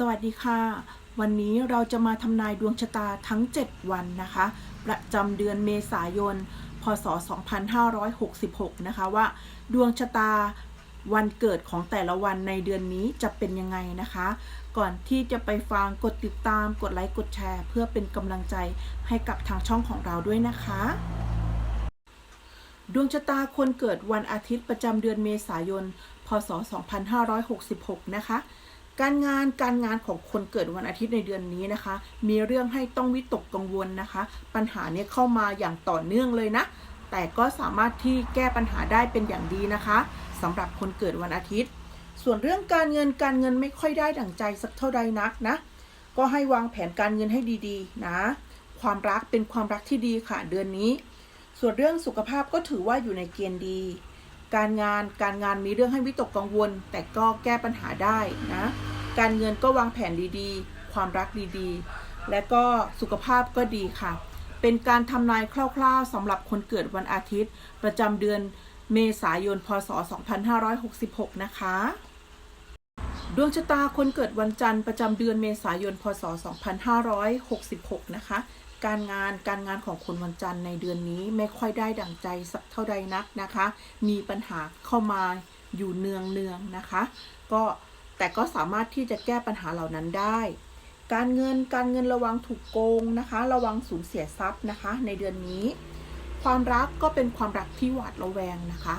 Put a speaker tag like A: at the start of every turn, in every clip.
A: สวัสดีค่ะ วันนี้เราจะมาทำนายดวงชะตาทั้ง 7 วันนะคะ ประจำเดือนเมษายน พศ 2566 นะคะว่า ดวงชะตาวันเกิดของแต่ละวันในเดือนนี้จะเป็นยังไงนะคะ ก่อนที่จะไปฟังกดติดตามกดไลค์กดแชร์ เพื่อเป็นกำลังใจให้กับทางช่องของเราด้วยนะคะ ดวงชะตาคนเกิดวันอาทิตย์ประจำเดือนเมษายน พศ 2566 นะคะ การงานการงานของคนเกิดวันอาทิตย์ในเดือนนี้นะคะ มีเรื่องให้ต้องวิตกกังวลนะคะ ปัญหาเนี้เข้ามาอย่างต่อเนื่องเลยนะ แต่ก็สามารถที่แก้ปัญหาได้เป็นอย่างดีนะคะสำหรับคนเกิดวันอาทิตย์ ส่วนเรื่องการเงินการเงินไม่ค่อยได้ดั่งใจสักเท่าใดนักนะ ก็ให้วางแผนการเงินให้ดีๆ นะ ความรักเป็นความรักที่ดีค่ะเดือนนี้ ส่วนเรื่องสุขภาพก็ถือว่าอยู่ในเกณฑ์ดีการงานการงานมีเรื่องให้วิตกกังวล แต่ก็แก้ปัญหาได้นะ การเงินก็วางแผนดีๆ ความรักดีๆ และก็สุขภาพก็ดีค่ะ เป็นการทำนายคร่าวๆสำหรับคนเกิดวันอาทิตย์ ประจำเดือนเมษายน พศ 2566 นะคะ ดวงชะตาคนเกิดวันจันทร์ประจำเดือนเมษายน พศ 2566 นะคะ การงานการงานของคนวันจันทร์ในเดือนนี้ไม่ค่อยได้ดั่งใจสักเท่าใดนักนะคะ มีปัญหาเข้ามาอยู่เนืองเนืองๆนะคะ ก็ แต่ก็สามารถที่จะแก้ปัญหาเหล่านั้นได้ การเงินการเงินระวังถูกโกงนะคะ ระวังสูญเสียทรัพย์นะคะ ในเดือนนี้ ความรักก็เป็นความรักที่หวาดระแวงนะคะ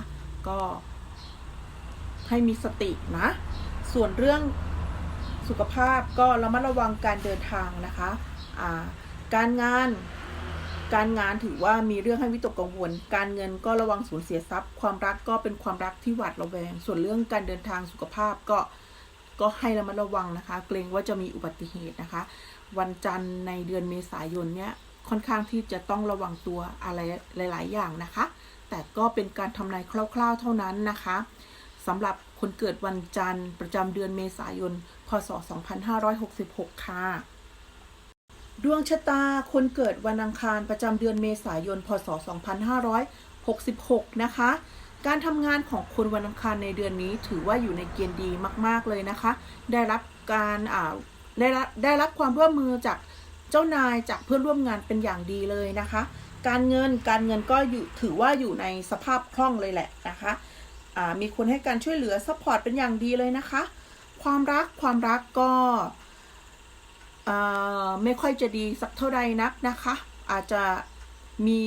A: ก็ให้มีสตินะ ส่วนเรื่องสุขภาพก็ระมัดระวังการเดินทางนะคะาการงาน การงานถือว่ามีเรื่องให้วิตกกังวล การเงินก็ระวังสูญเสียทรัพย์ ความรักก็เป็นความรักที่หวาดระแวง ส่วนเรื่องการเดินทางสุขภาพก็ ก็ให้ระมัดระวังนะคะ เกรงว่าจะมีอุบัติเหตุนะคะ วันจันทร์ในเดือนเมษายนเนี้ยค่อนข้างที่จะต้องระวังตัวอะไรหลาย ๆ อย่างนะคะ แต่ก็เป็นการทำนายคร่าว ๆ เท่านั้นนะคะสำหรับคนเกิดวันจันทร์ประจำเดือนเมษายน พศ 2566 ค่ะ ดวงชะตาคนเกิดวันอังคารประจำเดือนเมษายน พศ 2566 นะคะ การทำงานของคนวันอังคารในเดือนนี้ถือว่าอยู่ในเกณฑ์ดีมาก ๆ เลยนะคะ ได้รับการอ่าได้รับได้รับความร่วมมือจากเจ้านายจากเพื่อนร่วมงานเป็นอย่างดีเลยนะคะ การเงินการเงินก็อยู่ถือว่าอยู่ในสภาพคล่องเลยแหละนะคะอ่ามีคนให้การช่วยเหลือซัพพอร์ตเป็นอย่างดีเลยนะคะ ความรักความรักก็อ่าไม่ค่อยจะดีสักเท่าใดนักนะคะ อาจจะมี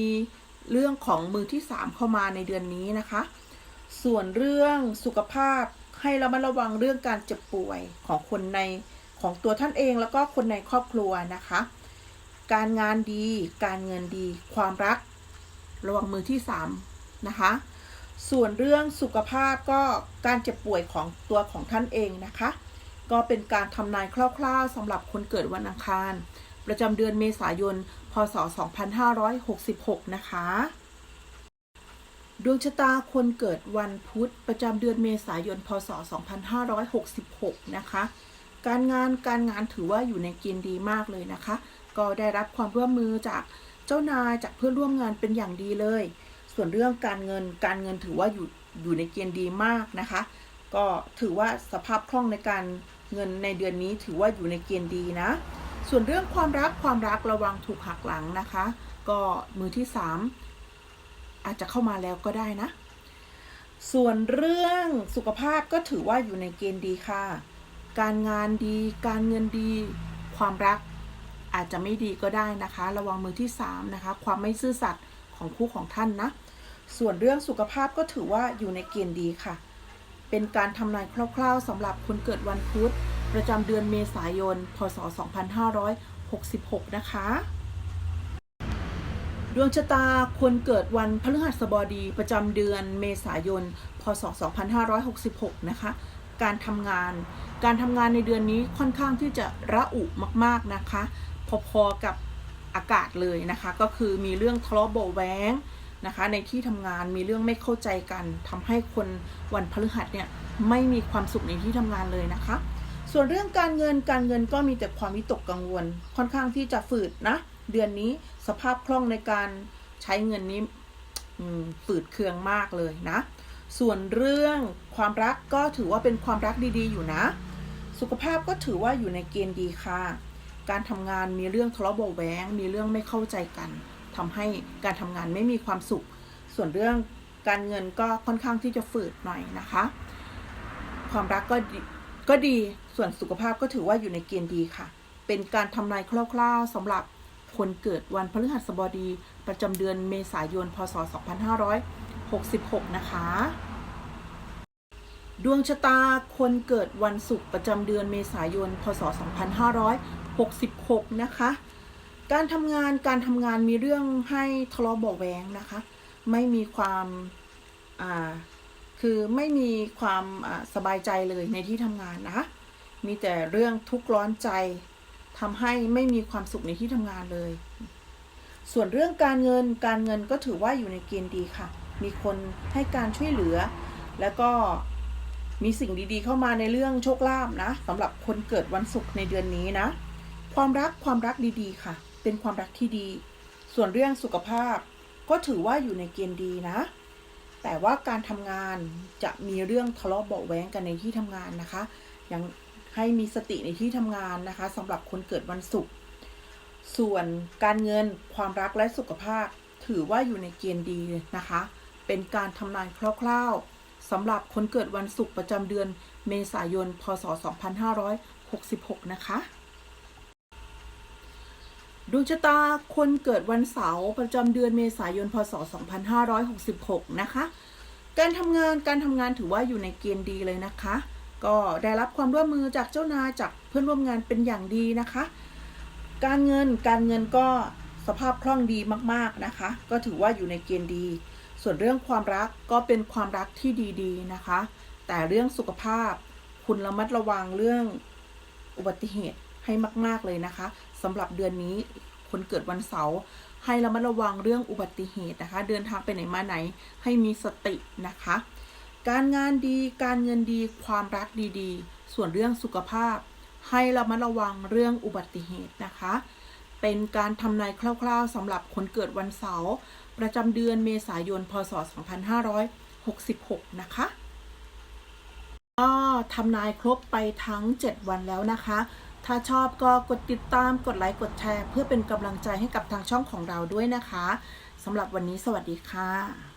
A: เรื่องของมือที่สามเข้ามาในเดือนนี้นะคะ ส่วนเรื่องสุขภาพให้ระมัดระวังเรื่องการเจ็บป่วยของคนในของตัวท่านเองแล้วก็คนในครอบครัวนะคะ การงานดี การเงินดี ความรัก ระวังมือที่สามนะคะ ส่วนเรื่องสุขภาพก็การเจ็บป่วยของตัวของท่านเองนะคะ ก็เป็นการทำนายคร่าวๆสำหรับคนเกิดวันอังคาร ประจำเดือนเมษายน พศ 2566 นะคะ ดวงชะตาคนเกิดวันพุธ ประจำเดือนเมษายน พศ 2566 นะคะ การงานการงานถือว่าอยู่ในเกณฑ์ดีมากเลยนะคะ ก็ได้รับความร่วมมือจากเจ้านายจากเพื่อนร่วมงานเป็นอย่างดีเลย ส่วนเรื่องการเงินการเงินถือว่าอยู่อยู่ในเกณฑ์ดีมากนะคะ ก็ถือว่าสภาพคล่องในการเงินในเดือนนี้ถือว่าอยู่ในเกณฑ์ดีนะ ส่วนเรื่องความรักความรักระวังถูกหักหลังนะคะ ก็มือที่สามอาจจะเข้ามาแล้วก็ได้นะ ส่วนเรื่องสุขภาพก็ถือว่าอยู่ในเกณฑ์ดีค่ะ การงานดี การเงินดี ความรักอาจจะไม่ดีก็ได้นะคะ ระวังมือที่สามนะคะ ความไม่ซื่อสัตย์ของคู่ของท่านนะ ส่วนเรื่องสุขภาพก็ถือว่าอยู่ในเกณฑ์ดีค่ะ เป็นการทำนายคร่าวๆสำหรับคนเกิดวันพุธ ประจำเดือนเมษายน พศ 2566 นะคะ ดวงชะตาคนเกิดวันพฤหัสบดีประจำเดือนเมษายน พศ 2566 นะคะ การทำงาน การทำงานในเดือนนี้ค่อนข้างที่จะระอุมากๆนะคะ พอๆกับอากาศเลยนะคะ ก็คือมีเรื่องทะเลาะเบาะแว้ง นะคะ ในที่ทำงานมีเรื่องไม่เข้าใจกันทำให้คนวันพฤหัสเนี่ยไม่มีความสุขในที่ทำงานเลยนะคะ ส่วนเรื่องการเงินการเงินก็มีแต่ความวิตกกังวล ค่อนข้างที่จะฝืดนะ เดือนนี้สภาพคล่องในการใช้เงินนี้ฝืดเคืองมากเลยนะ ส่วนเรื่องความรักก็ถือว่าเป็นความรักดีๆอยู่นะ สุขภาพก็ถือว่าอยู่ในเกณฑ์ดีค่ะ การทำงานมีเรื่องทะเลาะเบาะแว้งมีเรื่องไม่เข้าใจกัน ทำให้การทำงานไม่มีความสุข ส่วนเรื่องการเงินก็ค่อนข้างที่จะฝืดหน่อยนะคะ ความรักก็ดีก็ดีส่วนสุขภาพก็ถือว่าอยู่ในเกณฑ์ดีค่ะ เป็นการทำนายคร่าวๆสำหรับคนเกิดวันพฤหัสบดี ประจำเดือนเมษายน พศ 2566 นะคะ ดวงชะตาคนเกิดวันศุกร์ประจำเดือนเมษายน พศ 2566 นะคะ การทำงานการทำงานมีเรื่องให้ทะเลาะเบาะแว้งนะคะ ไม่มีความอ่าคือไม่มีความสบายใจเลยในที่ทำงานนะคะ มีแต่เรื่องทุกข์ร้อนใจทำให้ไม่มีความสุขในที่ทำงานเลย ส่วนเรื่องการเงินการเงินก็ถือว่าอยู่ในเกณฑ์ดีค่ะ มีคนให้การช่วยเหลือ แล้วก็มีสิ่งดีๆ เข้ามาในเรื่องโชคลาภนะสำหรับคนเกิดวันศุกร์ในเดือนนี้นะ ความรักความรักดีๆค่ะ เป็นความรักที่ดี ส่วนเรื่องสุขภาพก็ถือว่าอยู่ในเกณฑ์ดีนะ แต่ว่าการทำงานจะมีเรื่องทะเลาะเบาแว้งกันในที่ทำงานนะคะ ยังให้มีสติในที่ทำงานนะคะสำหรับคนเกิดวันศุกร์ส่วนการเงินความรักและสุขภาพ ถือว่าอยู่ในเกณฑ์ดีนะคะ เป็นการทำนายคร่าวๆสำหรับคนเกิดวันศุกร์ประจำเดือนเมษายน พศ 2566 นะคะ ดวงชะตาคนเกิดวันเสาร์ประจำเดือนเมษายนพศ 2566 นะคะ การทำงานการทำงานถือว่าอยู่ในเกณฑ์ดีเลยนะคะ ก็ได้รับความร่วมมือจากเจ้านายจากเพื่อนร่วมงานเป็นอย่างดีนะคะ การเงินการเงินก็สภาพคล่องดีมากๆนะคะ ก็ถือว่าอยู่ในเกณฑ์ดี ส่วนเรื่องความรักก็เป็นความรักที่ดีๆนะคะ แต่เรื่องสุขภาพ คุณระมัดระวังเรื่องอุบัติเหตุให้มาก ๆเลยนะคะ สำหรับเดือนนี้คนเกิดวันเสาร์ให้ระมัดระวังเรื่องอุบัติเหตุนะคะ เดินทางไปไหนมาไหนให้มีสตินะคะ การงานดีการเงินดีความรักดีๆ ส่วนเรื่องสุขภาพ ให้ระมัดระวังเรื่องอุบัติเหตุนะคะ เป็นการทำนายคร่าวๆสำหรับคนเกิดวันเสาร์ประจำเดือนเมษายนพศ 2566 นะคะก็ทำนายครบไปทั้ง 7 วันแล้วนะคะ ถ้าชอบก็กดติดตามกดไลค์กดแชร์ เพื่อเป็นกำลังใจให้กับทางช่องของเราด้วยนะคะสำหรับวันนี้สวัสดีค่ะ